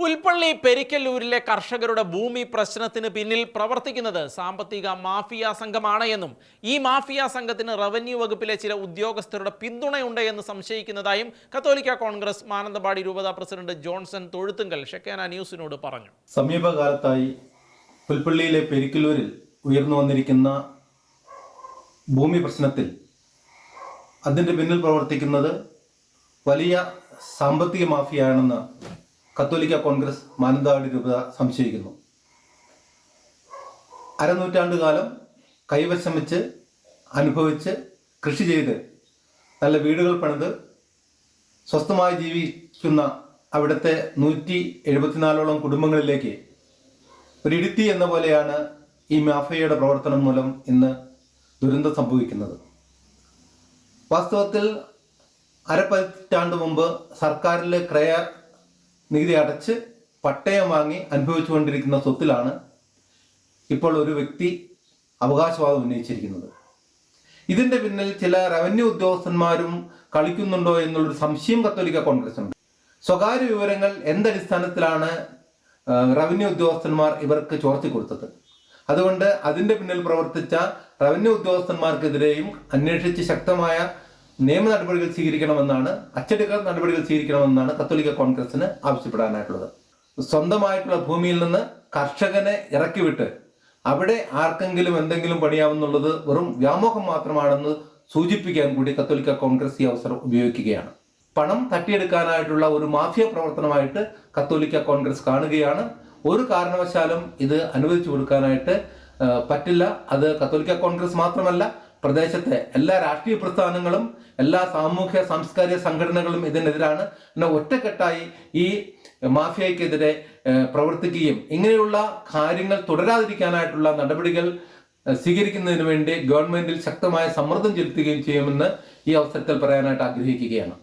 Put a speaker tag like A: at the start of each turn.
A: പുൽപ്പള്ളി പെരിക്കല്ലൂരിലെ കർഷകരുടെ ഭൂമി പ്രശ്നത്തിന് പിന്നിൽ പ്രവർത്തിക്കുന്നത് സാമ്പത്തിക മാഫിയ സംഘമാണ് എന്നും ഈ മാഫിയ സംഘത്തിന് റവന്യൂ വകുപ്പിലെ ചില ഉദ്യോഗസ്ഥരുടെ പിന്തുണയുണ്ട് എന്ന് സംശയിക്കുന്നതായും കത്തോലിക്ക കോൺഗ്രസ് മാനന്തവാടി രൂപത പ്രസിഡന്റ് ജോൺസൺ തൊഴുത്തുങ്കൽ ഷെക്കേന ന്യൂസിനോട് പറഞ്ഞു.
B: സമീപകാലത്തായി പുൽപ്പള്ളിയിലെ പെരിക്കല്ലൂരിൽ ഉയർന്നു വന്നിരിക്കുന്ന ഭൂമി പ്രശ്നത്തിൽ അതിന്റെ പിന്നിൽ പ്രവർത്തിക്കുന്നത് വലിയ സാമ്പത്തിക മാഫിയാണെന്ന് കത്തോലിക്ക കോൺഗ്രസ് മാനന്തവാടി രൂപത സംശയിക്കുന്നു. അരനൂറ്റാണ്ട് കാലം കൈവശം വെച്ച് അനുഭവിച്ച് കൃഷി ചെയ്ത് നല്ല വീടുകൾ പണിത് സ്വസ്ഥമായി ജീവിക്കുന്ന അവിടുത്തെ നൂറ്റി എഴുപത്തിനാലോളം കുടുംബങ്ങളിലേക്ക് ഒരു ഇടുത്തി എന്ന പോലെയാണ് ഈ മാഫിയയുടെ പ്രവർത്തനം മൂലം ഇന്ന് ദുരന്തം സംഭവിക്കുന്നത്. വാസ്തവത്തിൽ അരപ്പതിറ്റാണ്ട് മുമ്പ് സർക്കാരിൽ ക്രയ നികുതി അടച്ച് പട്ടയം വാങ്ങി അനുഭവിച്ചുകൊണ്ടിരിക്കുന്ന സ്വത്തിലാണ് ഇപ്പോൾ ഒരു വ്യക്തി അവകാശവാദം ഉന്നയിച്ചിരിക്കുന്നത്. ഇതിന്റെ പിന്നിൽ ചില റവന്യൂ ഉദ്യോഗസ്ഥന്മാരും കളിക്കുന്നുണ്ടോ എന്നുള്ളൊരു സംശയം കത്തോലിക്ക കോൺഗ്രസ് ഉണ്ട് സ്വകാര്യ വിവരങ്ങൾ എന്തടിസ്ഥാനത്തിലാണ് റവന്യൂ ഉദ്യോഗസ്ഥന്മാർ ഇവർക്ക് ചോർത്തി കൊടുത്തത്? അതുകൊണ്ട് അതിന്റെ പിന്നിൽ പ്രവർത്തിച്ച റവന്യൂ ഉദ്യോഗസ്ഥന്മാർക്കെതിരെയും അന്വേഷിച്ച് ശക്തമായ നിയമ നടപടികൾ സ്വീകരിക്കണമെന്നാണ് അച്ചടക്ക നടപടികൾ സ്വീകരിക്കണമെന്നാണ് കത്തോലിക്ക കോൺഗ്രസിന് ആവശ്യപ്പെടാനായിട്ടുള്ളത്. സ്വന്തമായിട്ടുള്ള ഭൂമിയിൽ നിന്ന് കർഷകനെ ഇറക്കിവിട്ട് അവിടെ ആർക്കെങ്കിലും എന്തെങ്കിലും പണിയാവുന്നുള്ളത് വെറും വ്യാമോഹം മാത്രമാണെന്ന് സൂചിപ്പിക്കാൻ കൂടി കത്തോലിക്ക കോൺഗ്രസ് ഈ അവസരം ഉപയോഗിക്കുകയാണ്. പണം തട്ടിയെടുക്കാനായിട്ടുള്ള ഒരു മാഫിയ പ്രവർത്തനമായിട്ട് കത്തോലിക്ക കോൺഗ്രസ് കാണുകയാണ്. ഒരു കാരണവശാലും ഇത് അനുവദിച്ചു കൊടുക്കാനായിട്ട് പറ്റില്ല. അത് കത്തോലിക്ക കോൺഗ്രസ് മാത്രമല്ല പ്രദേശത്തെ എല്ലാ രാഷ്ട്രീയ പ്രസ്ഥാനങ്ങളും എല്ലാ സാമൂഹ്യ സാംസ്കാരിക സംഘടനകളും ഇതിനെതിരാണ് പിന്നെ ഒറ്റക്കെട്ടായി ഈ മാഫിയയ്ക്കെതിരെ പ്രവർത്തിക്കുകയും ഇങ്ങനെയുള്ള കാര്യങ്ങൾ തുടരാതിരിക്കാനായിട്ടുള്ള നടപടികൾ സ്വീകരിക്കുന്നതിന് വേണ്ടി ഗവൺമെന്റിൽ ശക്തമായ സമ്മർദ്ദം ചെലുത്തുകയും ചെയ്യുമെന്ന് ഈ അവസരത്തിൽ പറയാനായിട്ട് ആഗ്രഹിക്കുകയാണ്.